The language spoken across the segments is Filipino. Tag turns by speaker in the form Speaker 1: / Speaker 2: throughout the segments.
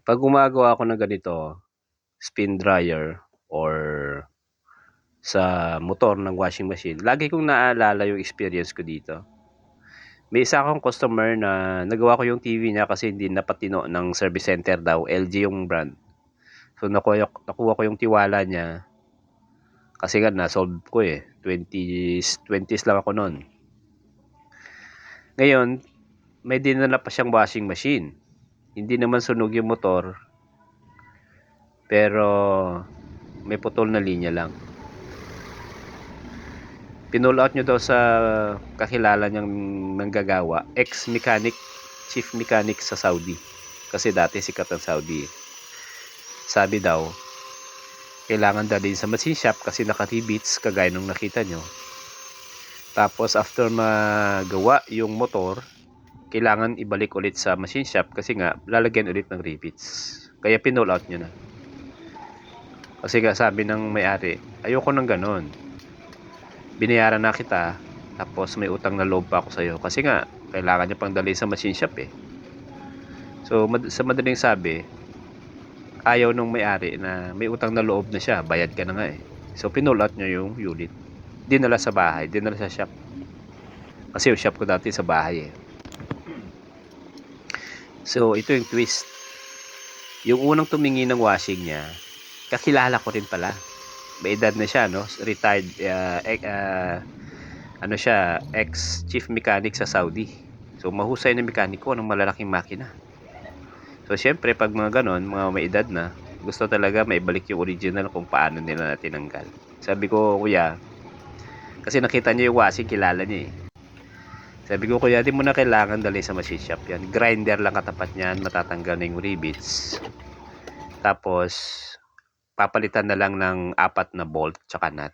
Speaker 1: Pag gumagawa ako ng ganito, spin dryer or sa motor ng washing machine, lagi kong naaalala yung experience ko dito. May isa akong customer na nagawa ko yung TV niya kasi hindi napatino ng service center daw, LG yung brand. So nakuha, nakuha ko yung tiwala niya kasi nga na-solve ko eh. 20s, 20s lang ako noon. Ngayon, may dinala pa siyang washing machine. Hindi naman sunog yung motor. Pero may putol na linya lang. Pinull out nyo daw sa kakilala niyang nanggagawa. Ex-mechanic, chief mechanic sa Saudi. Kasi dati sikat ang Saudi. Sabi daw, kailangan dalhin sa machine shop kasi naka-rebits kagaya nung nakita nyo. Tapos after magawa yung motor, kailangan ibalik ulit sa machine shop kasi nga lalagyan ulit ng rivets. Kaya pinull out nyo na. Kasi nga sabi ng may-ari, ayoko ng ganon. Binayaran na kita, tapos may utang na loob pa ako sa'yo. Kasi nga, kailangan niya pang dalhin sa machine shop eh. So, mad- sa madaling sabi, ayaw nung may-ari na may utang na loob na siya, bayad ka na nga eh. So, pinull out niya yung unit. Dinala sa bahay, dinala sa shop. Kasi yung shop ko dati sa bahay eh. So, ito yung twist. Yung unang tumingin ng washing niya, kakilala ko rin pala. May edad na siya, no? Retired, uh, uh, ano siya, ex-chief mechanic sa Saudi. So, mahusay na mekaniko ng malalaking makina. So, syempre, pag mga ganon, mga may edad na, gusto talaga maibalik yung original kung paano nila tinanggal. Sabi ko, kuya, kasi nakita niya yung washing, kilala niya eh. Sabi ko, kuya, di mo na kailangan dali sa machine shop yan. Grinder lang katapat niyan, matatanggal na yung rivets. Tapos, papalitan na lang ng apat na bolt tsaka nut.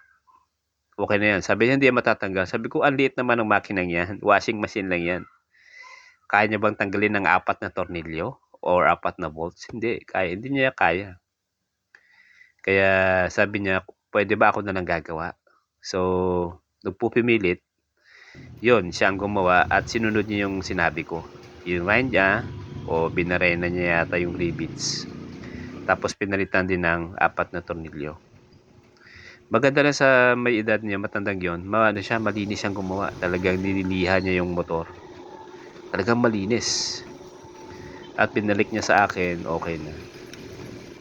Speaker 1: Okay na yan. Sabi niya, hindi matatanggal. Sabi ko, ang liit naman ng makinang yan. Washing machine lang yan. Kaya niya bang tanggalin ng apat na tornilyo? Or apat na bolts? Hindi. Kaya. Hindi niya kaya. Kaya sabi niya, pwede ba ako na lang gagawa? So, nagpupimilit. Yun, siya ang gumawa at sinunod niya yung sinabi ko. Line niya, o binarena niya yata yung rivets. Tapos pinalitan din ng apat na tornilyo. Maganda na sa may edad niya, matandang yon, maano siya, malinis siyang gumawa. Talagang nililihan niya yung motor. Talagang malinis. At pinalik niya sa akin, okay na.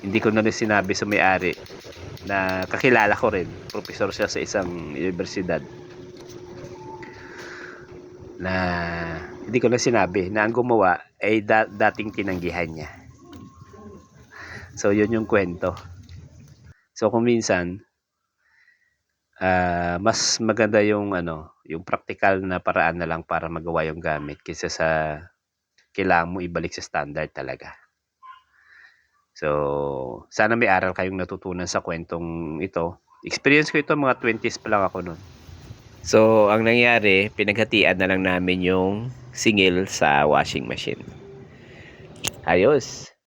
Speaker 1: Hindi ko na rin sinabi sa may-ari na kakilala ko rin. Professor siya sa isang universidad. Na hindi ko na sinabi na ang gumawa ay da- dating tinanggihan niya. So, yun yung kwento. So, kung minsan, ah, mas maganda yung ano, yung practical na paraan na lang para magawa yung gamit kaysa sa kailangan mo ibalik sa standard talaga. So, sana may aral kayong natutunan sa kwentong ito. Experience ko ito, mga 20s pa lang ako noon. So, ang nangyari, pinaghatian na lang namin yung singil sa washing machine. Ayos.